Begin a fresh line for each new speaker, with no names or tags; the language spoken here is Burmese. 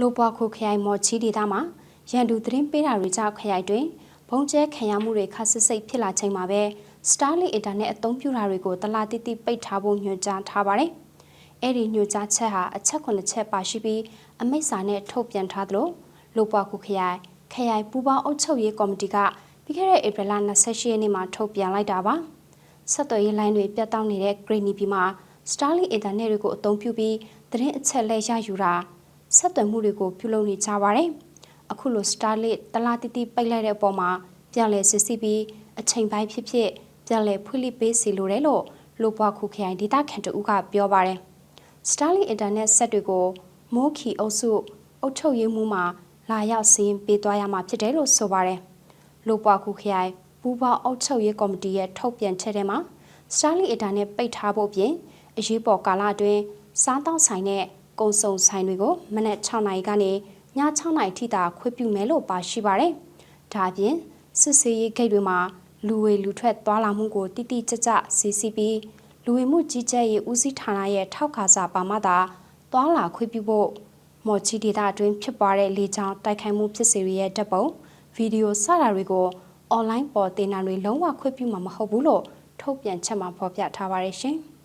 လိုပွားခုခရိုင်မော်ချီဒေသမှာရန်သူသတင်းပေးတာတွေကြောင့်ခရိုင်တွင်ဘုံကျဲခံရမှုတွေခါစစ်စိတ်ဖြစ်လာချိန်မှာပဲ Starlink အင်တာနက်အသုံးပြုတာတွေကိုတလားတိတိပိတ်ထားဖို့ညွှန်ကြားထားပါတယ်။အဲ့ဒီညွှန်ကြားချက်ဟာအချက်9ချက်ပါရှိပြီးအမိန့်စာနဲ့ထုတ်ပြန်ထားသလိုလိုပွားခုခရိုင်ခရိုင်ပူပေါင်းအုပ်ချုပ်ရေးကော်မတီကပြီးခဲ့တဲ့ဧပြီလ28ရက်နေ့မှာထုတ်ပြန်လိုက်တာပါ။ဆက်သွယ်ရေးလိုင်းတွေပြတ်တောက်နေတဲ့ Greeny ပြည်မှာ Starlink အင်တာနက်တွေကိုအသုံးပြုပြီးသတင်းအချက်လက်ရယူတာ ဆက်သွယ်မှုတွေကိုပြုလုပ်နေကြပါတယ်။အခုလို Starlink တလားတိတိပိတ်လိုက်တဲ့အပေါ်မှာပြန်လည်စစ်ဆေးပြီးအချိန်ပိုင်းဖြစ်ဖြစ်ပြန်လည်ဖွင့်လှစ်ပေးစီလိုတယ်လို့လိုပွားခုခရိုင်ဒေသခံတဦးကပြောပါတယ်။ Starlink အင်တာနက်ဆက်တွေကိုမိုးခီအုပ်စုအုပ်ချုပ်ရေးမှူးမှလာရောက်စီးရင်ပေးသွားရမှာဖြစ်တယ်လို့ဆိုပါတယ်။လိုပွားခုခရိုင်ပူပေါအုပ်ချုပ်ရေးကော်မတီရဲ့ထုတ်ပြန်ချက်ထဲမှာ Starlink အင်တာနက်ပိတ်ထားဖို့ပြင်အရေးပေါ်ကာလအတွင်းစားတောက်ဆိုင်နဲ့ ကုံစုံဆိုင်တွေကိုမနက်6နာရီကနေည6နာရီထိတာခွင့်ပြုမယ်လို့ပါရှိပါတယ်။ဒါအပြင်စစ်ဆေးရေးဂိတ်တွေမှာလူဝေလူထွက်သွားလာမှုကိုတိတိကျကျစီစီပြီးလူဝင်မှုကြီးကြပ်ရေးဦးစီးဌာနရဲ့ထောက်ခါစာပါမှသာသွားလာခွင့်ပြုဖို့မော်ချီဒေတာအတွင်းဖြစ်ပွားတဲ့လေကြောင်းတိုက်ခိုက်မှုဖြစ်စေရဲ့ဓာတ်ပုံဗီဒီယိုစတာတွေကိုအွန်လိုင်းပေါ်တင်တာတွေလုံးဝခွင့်ပြုမှာမဟုတ်ဘူးလို့ထုတ်ပြန်ချက်မှာဖော်ပြထားပါတယ်ရှင်။